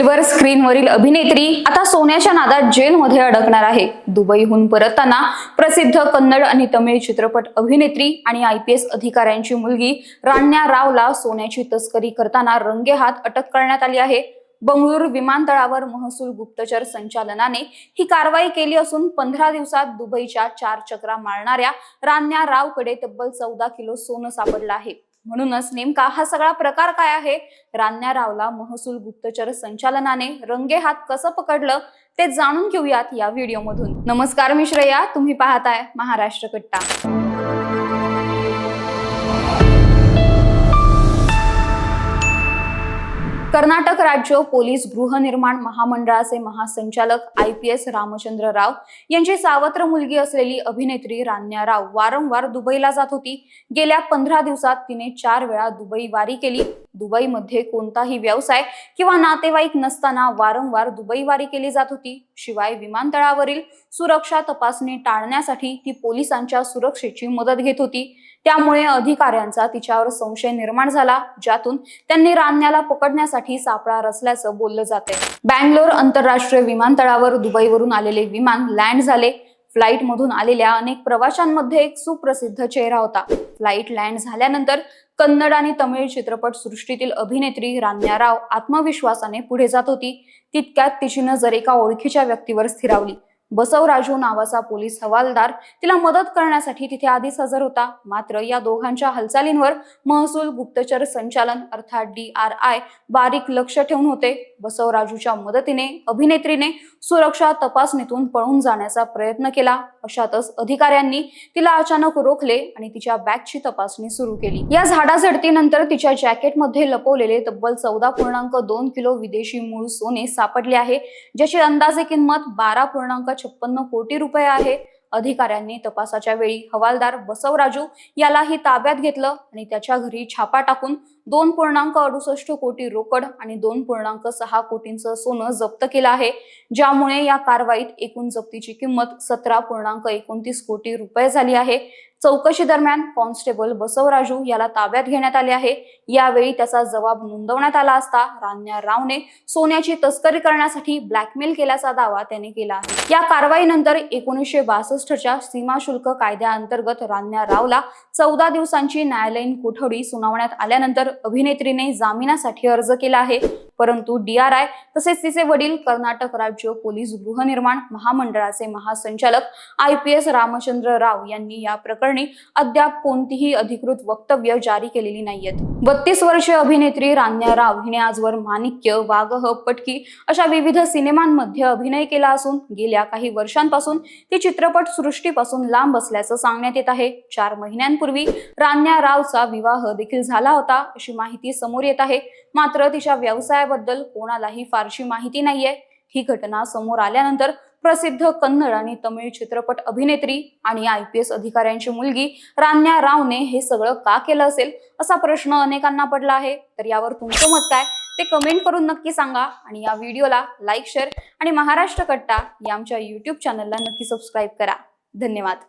Silver स्क्रीनवरील अभिनेत्री आता सोन्याच्या नादात जेलमध्ये अडकणार आहे. दुबईहून परतताना प्रसिद्ध कन्नड आणि तमिळ चित्रपट अभिनेत्री आणि आय पी एस अधिकाऱ्यांची मुलगी राण्या रावला सोन्याची तस्करी करताना रंगेहात अटक करण्यात आली आहे. बंगळुरू विमानतळावर महसूल गुप्तचर संचालनाने ही कारवाई केली असून पंधरा दिवसात दुबईच्या चार चक्रा मारणाऱ्या रान्या रावकडे तब्बल चौदा किलो सोनं सापडलं आहे. म्हणूनच नेमका हा सगळा प्रकार काय आहे? रान्या रावला महसूल गुप्तचर संचालनाने रंगे हात कसं पकडलं ते जाणून घेऊयात या व्हिडिओमधून. नमस्कार मी श्रेया तुम्ही पाहताय महाराष्ट्र कट्टा. कर्नाटक राज्य पोलीस गृहनिर्माण महामंडळाचे महासंचालक I P S Ramchandra Rao यांची सावत्र मुलगी असलेली अभिनेत्री रान्या राव वारंवार दुबईला जात होती. गेल्या पंधरा दिवसात तिने चार वेळा दुबई वारी केली. दुबईमध्ये कोणताही व्यवसाय किंवा नातेवाईक नसताना वारंवार दुबईवारी केली जात होती. शिवाय विमानतळावरील सुरक्षा तपासणी टाळण्यासाठी ती पोलिसांच्या सुरक्षेची मदत घेत होती. त्यामुळे अधिकाऱ्यांचा तिच्यावर संशय निर्माण झाला ज्यातून त्यांनी रान्याला पकडण्यासाठी सापळा रचल्याचं बोललं जाते बँगलोर आंतरराष्ट्रीय विमानतळावर दुबईवरून आलेले विमान लँड झाले. फ्लाईट मधून आलेल्या अनेक प्रवाशांमध्ये एक सुप्रसिद्ध चेहरा होता. फ्लाईट लँड झाल्यानंतर कन्नड आणि तमिळ चित्रपट सृष्टीतील अभिनेत्री रान्या राव आत्मविश्वासाने पुढे जात होती. तितक्यात तिची नजर एका ओळखीच्या व्यक्तीवर स्थिरावली. बसवराजू नावाचा पोलीस हवालदार तिला मदत करण्यासाठी तिथे आधीच हजर होता. मात्र या दोघांच्या हालचालींवर महसूल गुप्तचर संचालन अर्थात डी आर आय बारीक लक्ष ठेवून होते. बसवराजूच्या मदतीने अभिनेत्रीने सुरक्षा तपासणीतून पळून जाण्याचा प्रयत्न केला. अशातच अधिकाऱ्यांनी तिला अचानक रोखले आणि तिच्या बॅगची तपासणी सुरू केली. या झाडाझडतीनंतर तिच्या जॅकेटमध्ये लपवलेले तब्बल चौदा पूर्णांक दोन किलो विदेशी मूळ सोने सापडले आहे ज्याची अंदाजे किंमत बारा पूर्णांक छप्पन्न कोटी रुपये आहे. अधिकाऱ्यांनी तपासाच्या वेळी हवालदार बसवराजू यालाही ताब्यात घेतलं आणि त्याच्या घरी छापा टाकून दोन पूर्णांक अडुसष्ट कोटी रोकड आणि दोन पूर्णांक सहा कोटींचं सोनं जप्त केलं आहे. ज्यामुळे या कारवाईत एकूण जप्तीची किंमत सतरा पूर्णांक एकोणतीस कोटी रुपये झाली आहे. चौकशी दरम्यान कॉन्स्टेबल बसवराजू याला ताब्यात घेण्यात आले आहे. यावेळी त्याचा जबाब नोंदवण्यात आला असता रान्या रावने सोन्याची तस्करी करण्यासाठी ब्लॅकमेल केल्याचा दावा त्याने केला आहे. या कारवाईनंतर एकोणीसशे बासष्टच्या सीमा शुल्क कायद्याअंतर्गत रान्या रावला चौदा दिवसांची न्यायालयीन कोठडी सुनावण्यात आल्यानंतर अभिनेत्रीने जामिनासाठी अर्ज केला आहे. परंतु डीआरआय तसेच तिचे वडील कर्नाटक राज्य पोलीस गृहनिर्माण महामंडळाचे महासंचालक I P S Ramchandra Rao यांनी या प्रकरणी अद्याप कोणतीही अधिकृत वक्तव्य जारी केलेली नाहीयेत. बत्तीस वर्षीय अभिनेत्री रान्या राव हिने आजवर माणिक्य वाघह पटकी अशा विविध सिनेमांमध्ये अभिनय केला असून गेल्या काही वर्षांपासून ती चित्रपट सृष्टीपासून लांब असल्याचं सांगण्यात येत आहे. चार महिन्यांपूर्वी रान्या रावचा विवाह देखील झाला होता अशी माहिती समोर येत आहे. मात्र तिच्या याबद्दल कोणालाही फारशी माहिती नाहीये. ही घटना समोर आल्यानंतर प्रसिद्ध कन्नड आणि तमिळ चित्रपट अभिनेत्री आणि आय पी एस अधिकाऱ्यांची मुलगी रान्या रावने हे सगळं का केलं असेल असा प्रश्न अनेकांना पडला आहे. तर यावर तुमचं मत काय? ते कमेंट करून नक्की सांगा आणि या व्हिडिओला लाईक शेअर आणि महाराष्ट्र कट्टा या आमच्या युट्यूब चॅनलला नक्की सबस्क्राईब करा. धन्यवाद.